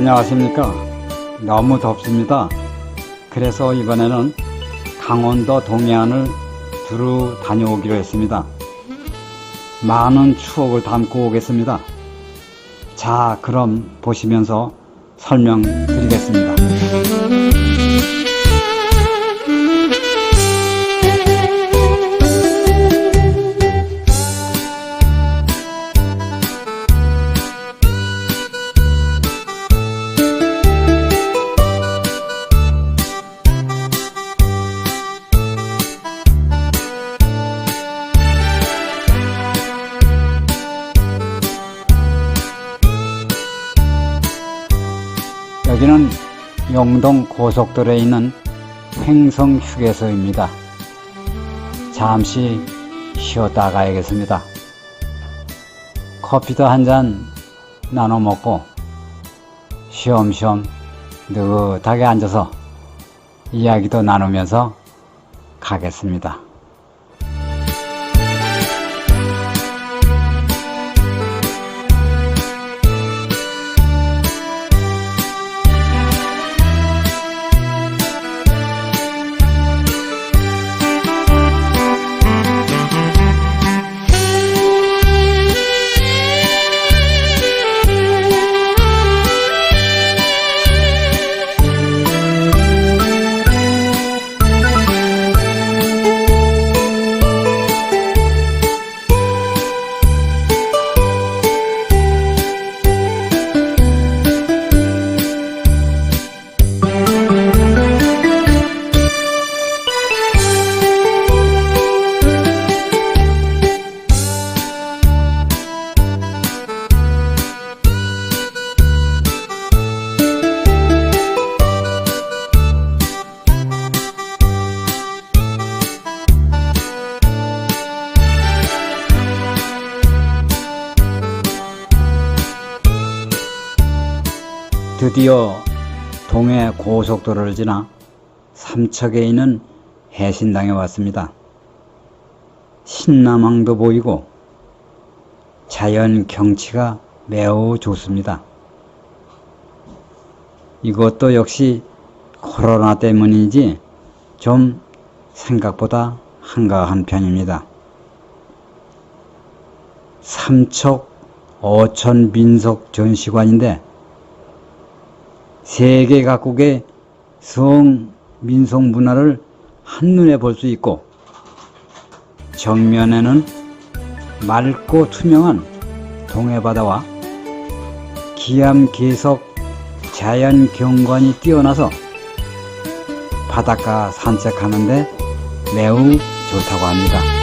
안녕하십니까. 너무 덥습니다. 그래서 이번에는 강원도 동해안을 두루 다녀오기로 했습니다. 많은 추억을 담고 오겠습니다. 자, 그럼 보시면서 설명드리겠습니다. 영동 고속도로에 있는 횡성 휴게소입니다. 잠시 쉬었다 가야겠습니다. 커피도 한 잔 나눠 먹고 쉬엄쉬엄 느긋하게 앉아서 이야기도 나누면서 가겠습니다. 드디어 동해 고속도로를 지나 삼척에 있는 해신당에 왔습니다. 신남항도 보이고 자연 경치가 매우 좋습니다. 이것도 역시 코로나 때문인지 좀 생각보다 한가한 편입니다. 삼척 어천 민속 전시관인데 세계 각국의 성 민속 문화를 한눈에 볼 수 있고 정면에는 맑고 투명한 동해바다와 기암계석 자연 경관이 뛰어나서 바닷가 산책하는데 매우 좋다고 합니다.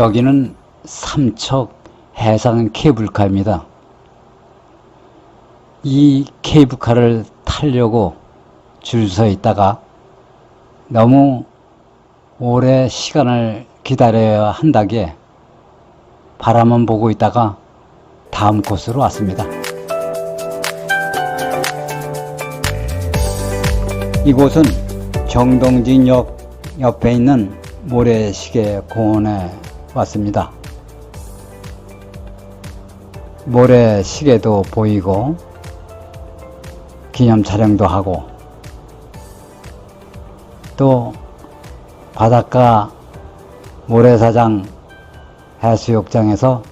여기는 삼척 해상 케이블카입니다. 이 케이블카를 타려고 줄 서 있다가 너무 오래 시간을 기다려야 한다기에 바라만 보고 있다가 다음 곳으로 왔습니다. 이곳은 정동진역 옆에 있는 모래시계 공원에 왔습니다. 모래시계도 보이고 기념 촬영도 하고 또 바닷가 모래사장 해수욕장에서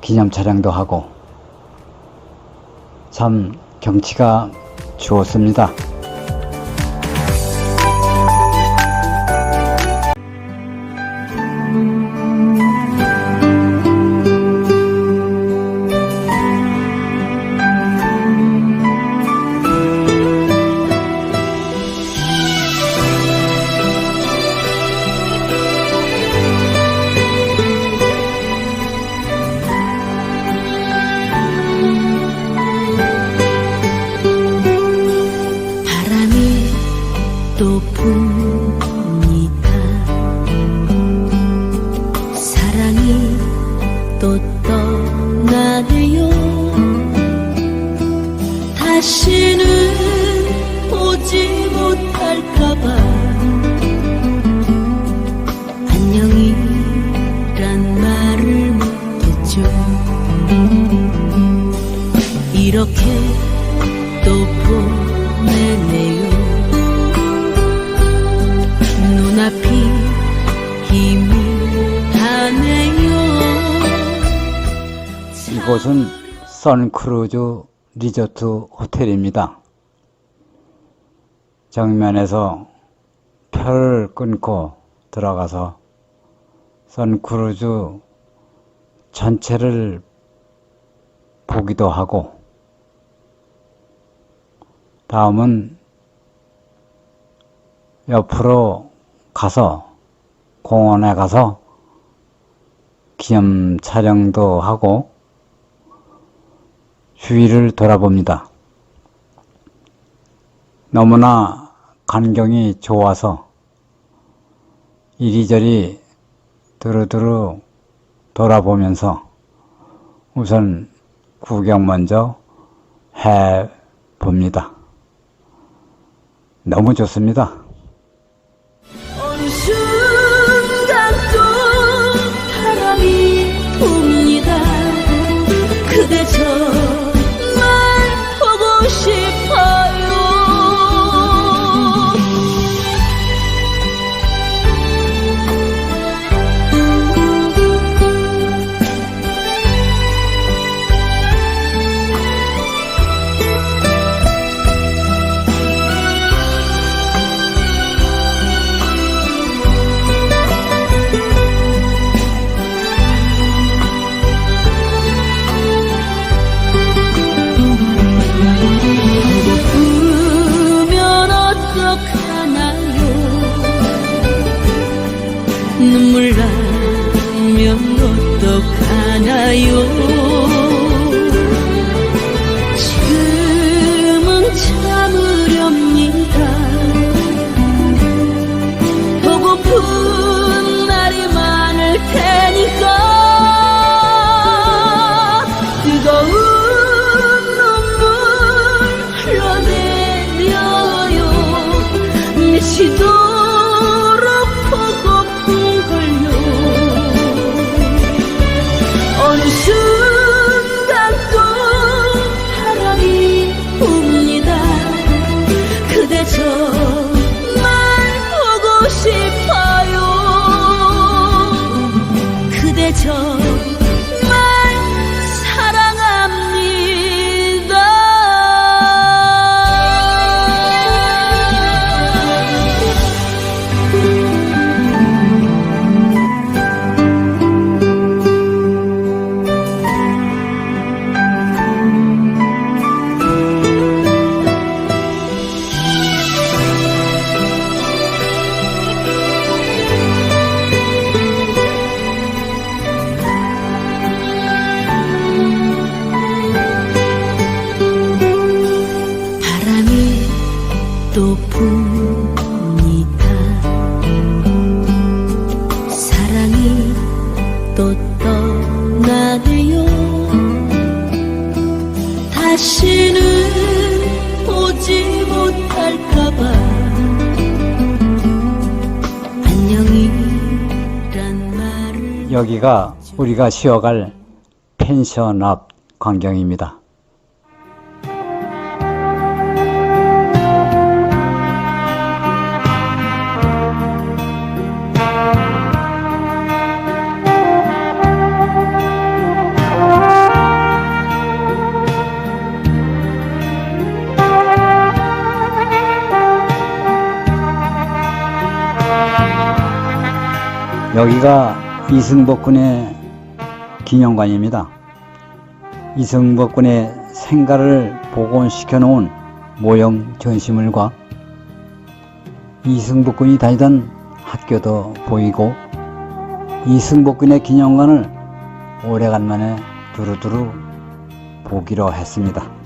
기념 촬영도 하고 참 경치가 좋습니다. 이곳은 선크루즈 리조트 호텔입니다. 정면에서 표를 끊고 들어가서 선크루즈 전체를 보기도 하고 다음은 옆으로 가서 공원에 가서 기념 촬영도 하고 주위를 돌아봅니다. 너무나 간경이 좋아서 이리저리 두루두루 돌아보면서 우선 구경 먼저 해 봅니다. 너무 좋습니다. 그대 정 또 떠나네요 다시는 오지 못할까봐 안녕이란 말을 여기가 우리가 쉬어갈 펜션 앞 광경입니다. 여기가 이승복 군의 기념관입니다. 이승복 군의 생가를 복원시켜 놓은 모형 전시물과 이승복 군이 다니던 학교도 보이고 이승복 군의 기념관을 오래간만에 두루두루 보기로 했습니다.